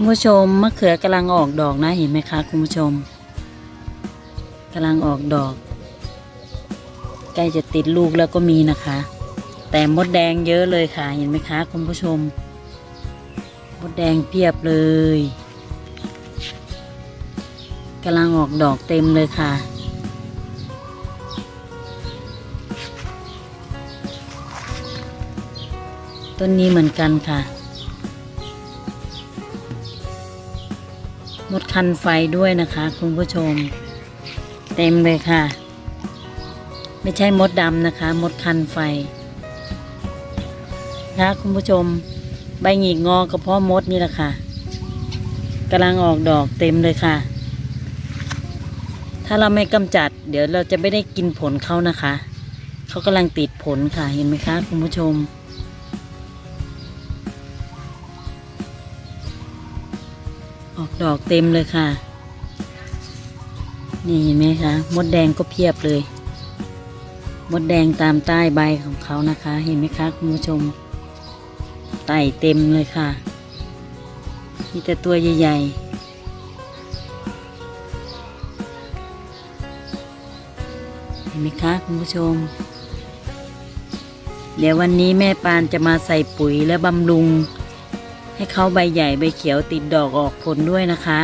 คุณผู้ชมมะเขือกำลังออกดอกนะเห็นไหมคะคุณผู้ชมกำลังออกดอก ใกล้จะติดลูกแล้วก็มีนะคะ แต่มดแดงเยอะเลยค่ะ เห็นไหมคะ คุณผู้ชม มดแดงเพียบเลยกำลังออกดอกเต็มเลยค่ะต้นนี้เหมือนกันค่ะ มดคันไฟด้วยนะคะ คุณผู้ชม เต็มเลยค่ะ ไม่ใช่มดดำนะคะ มดคันไฟนะคะคุณผู้ชม ใบหงิกงอกระเพาะมดนี่แหละค่ะกำลังออกดอกเต็มเลยค่ะ ถ้าเราไม่กำจัด เดี๋ยวเราจะไม่ได้กินผลเขานะคะ เขากำลังติดผลค่ะ เห็นไหมคะ คุณผู้ชม ออกดอกเต็มเลยค่ะ นี่เห็นไหมคะมดแดงก็เพียบเลย มดแดงตามใต้ใบของเขานะคะ เห็นไหมคะคุณผู้ชมไต่เต็มเลยค่ะ มีแต่ตัวใหญ่ๆเห็นไหมคะคุณผู้ชม เดี๋ยววันนี้แม่ปานจะมาใส่ปุ๋ยและบำรุง ให้เขาใบใหญ่ใบเขียวติดดอกออกผลด้วยนะคะ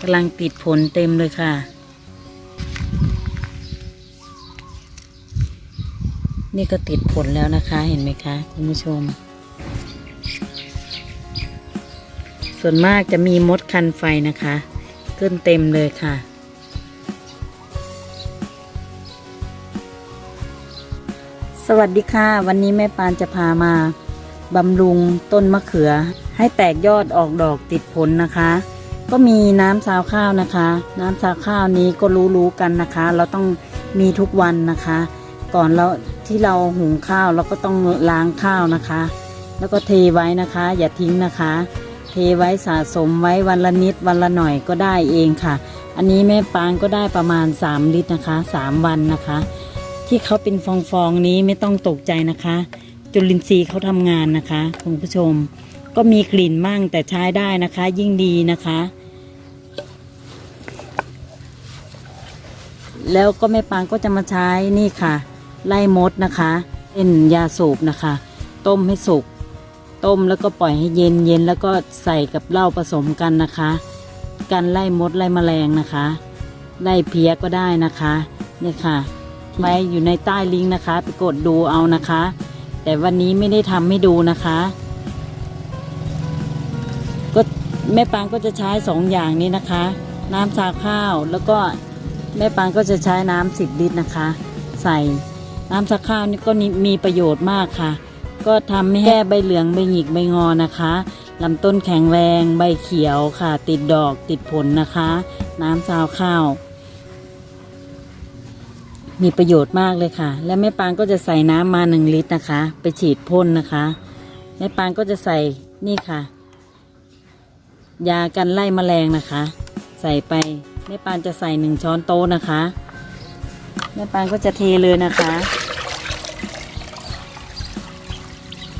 กำลังติดผลเต็มเลยค่ะ นี่ก็ติดผลแล้วนะคะเห็นไหมคะคุณผู้ชม ส่วนมากจะมีมดคันไฟนะคะ ขึ้นเต็มเลยค่ะ สวัสดีค่ะ วันนี้แม่ปานจะพามาบำรุงต้นมะเขือ ให้แตกยอดออกดอกติดผลนะคะ ก็มีน้ำซาวข้าวนะคะ น้ำซาวข้าวนี้ก็รู้ๆกันนะคะ เราต้องมีทุกวันนะคะ ก่อนเราที่เราหุงข้าวเราก็ต้องล้างข้าวนะคะ แล้วก็เทไว้นะคะ อย่าทิ้งนะคะ เทไว้สะสมไว้วันละนิดวันละหน่อยก็ได้เองค่ะ อันนี้แม่ปางก็ได้ประมาณ 3 ลิตรนะคะ 3 วันนะคะ ที่เขาเป็นฟองๆนี้ไม่ต้องตกใจนะคะ จุลินทรีย์เขาทำงานนะคะคุณผู้ชม ก็มีกลิ่นมั่งแต่ใช้ได้นะคะ ยิ่งดีนะคะ แล้วก็แม่ปางก็จะมาใช้นี่ค่ะ ไล่มดนะคะเป็นยาสูบนะคะ ต้มให้สุก ต้มแล้วก็ปล่อยให้เย็นเย็นแล้วก็ใส่กับเหล้าผสมกันนะคะ กันไล่มดไล่แมลงนะคะ ไล่เพี้ยก็ได้นะคะเนี่ยค่ะ ไว้อยู่ในใต้ลิงก์นะคะ ไปกดดูเอานะคะ แต่วันนี้ไม่ได้ทำให้ดูนะคะ ก็แม่ปางก็จะใช้สองอย่างนี้นะคะ น้ำชาข้าวแล้วก็แม่ปางก็จะใช้น้ำสิบลิตรนะคะ ใส่น้ำชาข้าวนี่ก็มีประโยชน์มากค่ะ ก็ทำให้แค่ใบเหลืองใบหงิกใบงอนะคะลำต้นแข็งแรงใบเขียวค่ะ ติดดอกติดผลนะคะ น้ำซาวข้าว มีประโยชน์มากเลยค่ะ และแม่ปางก็จะใส่น้ำมาหนึ่งลิตรนะคะ ไปฉีดพ่นนะคะ แม่ปางก็จะใส่นี่ค่ะ ยากันไล่แมลงนะคะ ใส่ไปแม่ปานจะใส่หนึ่งช้อนโต๊ะนะคะแม่ปานก็จะเทเลยนะคะ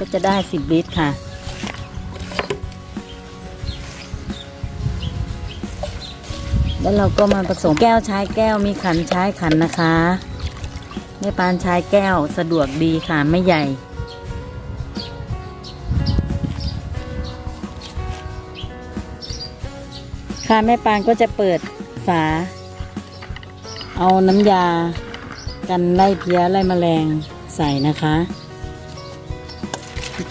ก็จะได้สิบลิตรค่ะ แล้วเราก็มาผสมแก้วใช้แก้วมีขันใช้ขันนะคะแม่ปานใช้แก้วสะดวกดีค่ะไม่ใหญ่ค่ะแม่ปานก็จะเปิดฝา เอาน้ำยา กันไล่เพี้ยไล่แมลงใส่นะคะ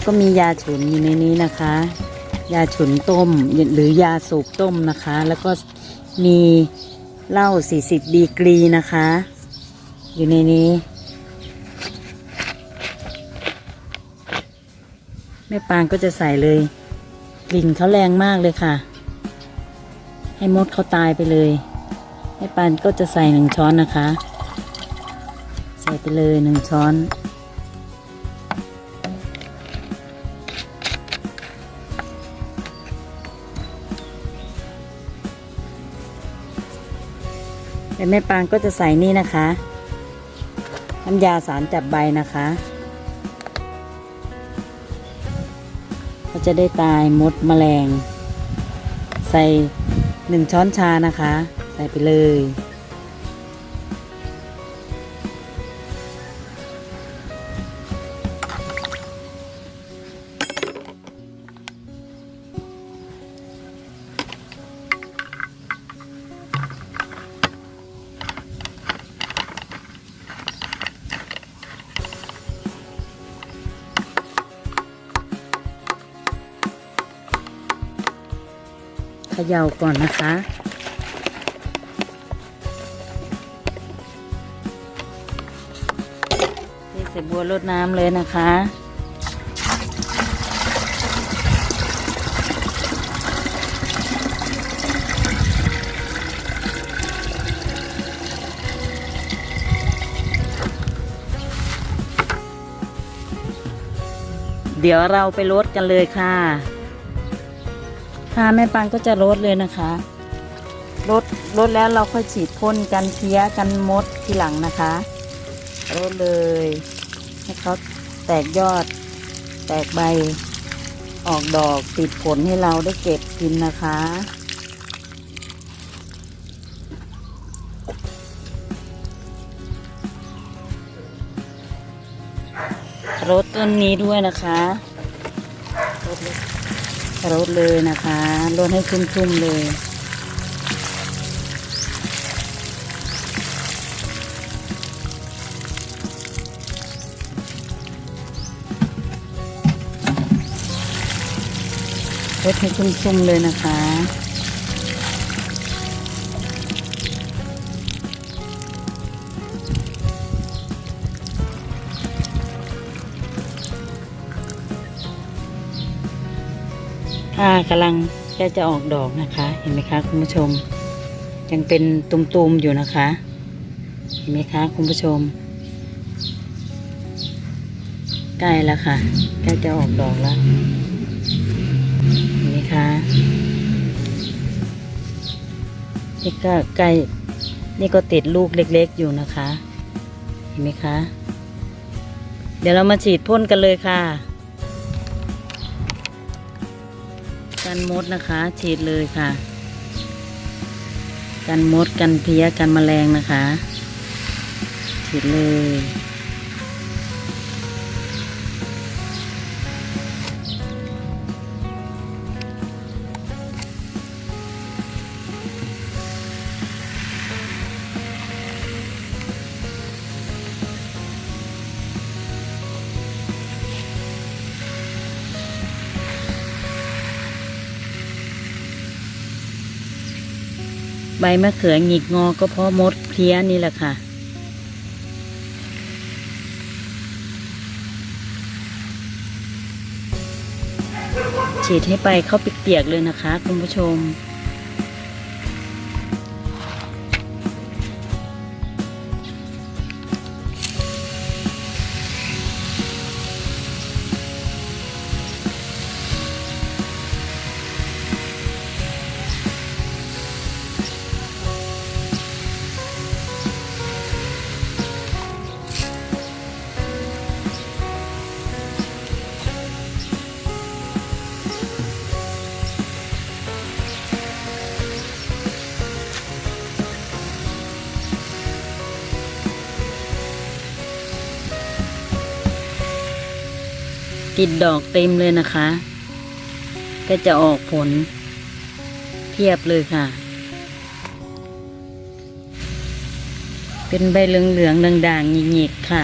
ก็มียาฉุนอยู่ในนี้นะคะ ยาฉุนต้มหรือยาสูบต้มนะคะ แล้วก็มีเหล้า 40 ดีกรีนะคะ อยู่ในนี้ แม่ปานก็จะใส่เลยกลิ่นเขาแรงมากเลยค่ะ ให้มดเขาตายไปเลยแม่ปานก็จะใส่หนึ่งช้อนนะคะ ใส่ไปเลยหนึ่งช้อน แม่แต่แม่ปางก็จะใส่นี่นะคะ น้ำยาสารจับใบนะคะก็จะได้ตายมดแมลง ใส่หนึ่งช้อนชานะคะ ใส่ไปเลย เขย่าก่อนนะคะเทใส่บัวรดน้ำเลยนะคะเดี๋ยวเราไปรดกันเลยค่ะ ค่ะแม่ปังก็จะรดเลยนะคะรดรดแล้วเราค่อยฉีดพ่นกันเพี้ยกันมดทีหลังนะคะรดเลยให้เขาแตกยอด แตกใบ ออกดอกติดผลให้เราได้เก็บกินนะคะรดต้นนี้ด้วยนะคะรดเลย รดเลยนะคะรดให้ชุ่มๆเลยรดให้ชุ่มๆเลยนะคะ ค่ะกำลังแค่จะออกดอกนะคะ เห็นไหมคะคุณผู้ชม ยังเป็นตุ่มๆอยู่นะคะ เห็นไหมคะคุณผู้ชม ใกล้แล้วค่ะใกล้จะออกดอกแล้วเห็นไหมคะนี่ก็ใกล้นี่ก็ติดลูกเล็กๆอยู่นะคะ เห็นไหมคะ เดี๋ยวเรามาฉีดพ่นกันเลยค่ะ กันมดนะคะ ฉีดเลยค่ะ กันมดกันเพี้ยกันแมลงนะคะ ฉีดเลย ใบมะเขือหงิกงอก็เพราะมดเพี้ยนี่แหละค่ะ ฉีดให้ไปเข้าเปียกๆเลยนะคะ คุณผู้ชม ติดดอกเต็มเลยนะคะ ก็จะออกผลเทียบเลยค่ะ เป็นใบเหลืองๆด่างๆหงิกๆค่ะ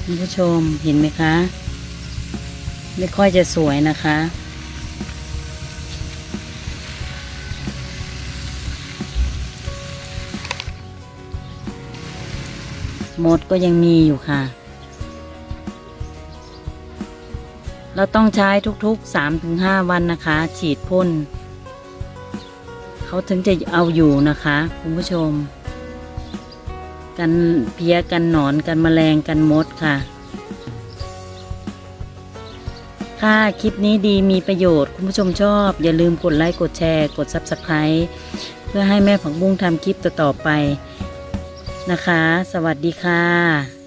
คุณผู้ชมเห็นไหมคะ ไม่ค่อยจะสวยนะคะมดก็ยังมีอยู่ค่ะ เราต้องใช้ทุกๆ 3-5 วันนะคะ ฉีดพ่นเขาถึงจะเอาอยู่นะคะคุณผู้ชม กันเพี้ยกันหนอนกันแมลงกันมดค่ะ ค่ะคลิปนี้ดีมีประโยชน์คุณผู้ชมชอบ อย่าลืมกดไลค์กดแชร์ กด Subscribe เพื่อให้แม่ผักบุ้งทำคลิปต่อๆไปนะคะ สวัสดีค่ะ